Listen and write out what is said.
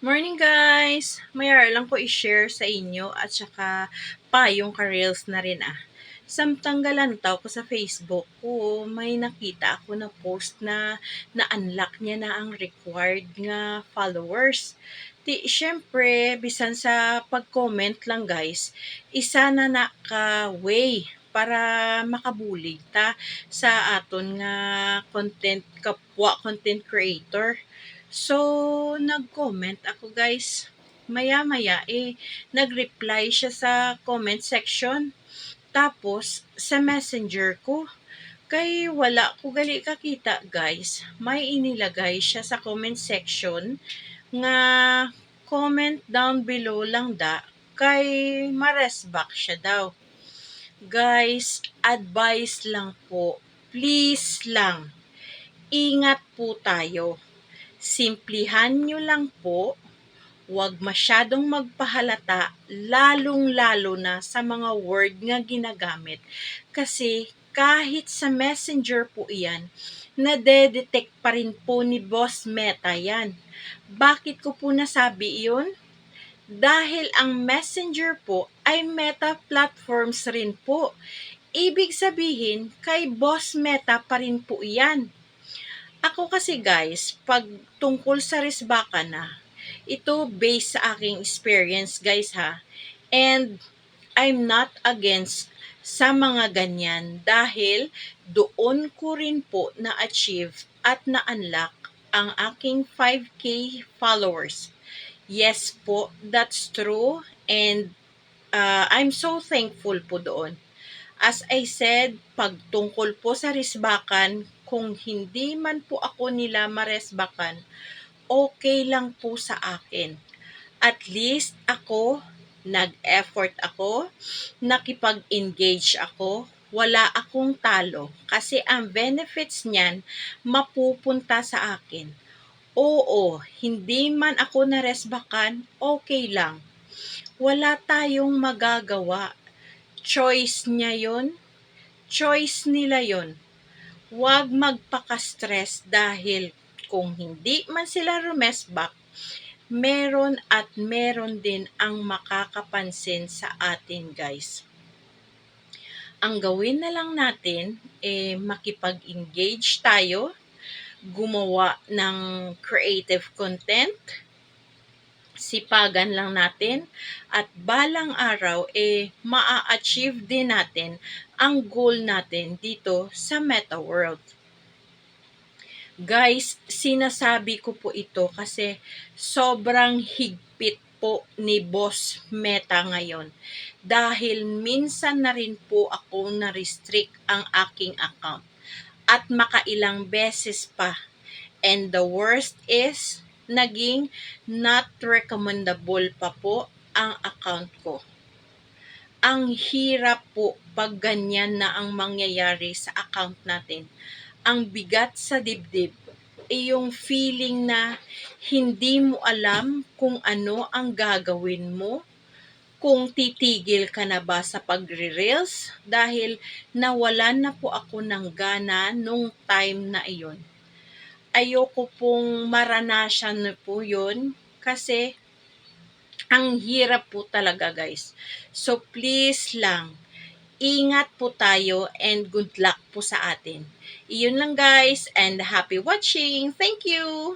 Morning guys! Mayroon lang ko i-share sa inyo at saka pa yung ka-reels na rin ah. Samtanggalan tao ko sa Facebook ko, may nakita ako na post na na-unlock niya na ang required nga followers. Di, syempre, bisan sa pag-comment lang guys, isa na naka-way para makabulig ta sa aton nga content kapwa content creator. So, nag-comment ako guys. Maya-maya eh, nag-reply siya sa comment section. Tapos, sa messenger ko, kay wala ko gali kakita guys. May inilagay siya sa comment section nga comment down below lang da kay maresback siya daw. Guys, advice lang po. Please lang. Ingat po tayo simplihan nyo lang po, huwag masyadong magpahalata, lalong-lalo na sa mga word nga ginagamit. Kasi kahit sa messenger po iyan, nade-detect pa rin po ni Boss Meta yan. Bakit ko po nasabi iyon? Dahil ang messenger po ay meta platforms rin po. Ibig sabihin, kay Boss Meta pa rin po iyan ako kasi guys, pag tungkol sa risbaka na, ito based sa aking experience guys ha. And I'm not against sa mga ganyan dahil doon ko rin po na-achieve at na-unlock ang aking 5K followers. Yes po, that's true and uh, I'm so thankful po doon. As I said, pag tungkol po sa risbakan, kung hindi man po ako nila maresbakan, okay lang po sa akin. At least ako, nag-effort ako, nakipag-engage ako, wala akong talo. Kasi ang benefits niyan, mapupunta sa akin. Oo, hindi man ako naresbakan, okay lang. Wala tayong magagawa choice niya yon choice nila yon Huwag magpaka-stress dahil kung hindi man sila rumesbak, meron at meron din ang makakapansin sa atin guys. Ang gawin na lang natin, eh, makipag-engage tayo, gumawa ng creative content, sipagan lang natin at balang araw eh maa-achieve din natin ang goal natin dito sa Meta World. Guys, sinasabi ko po ito kasi sobrang higpit po ni Boss Meta ngayon. Dahil minsan na rin po ako na-restrict ang aking account. At makailang beses pa. And the worst is, naging not recommendable pa po ang account ko. Ang hirap po pag ganyan na ang mangyayari sa account natin. Ang bigat sa dibdib ay yung feeling na hindi mo alam kung ano ang gagawin mo, kung titigil ka na ba sa pagre-reels dahil nawalan na po ako ng gana nung time na iyon ayoko pong maranasan na po yun kasi ang hirap po talaga guys. So please lang, ingat po tayo and good luck po sa atin. Iyon lang guys and happy watching. Thank you!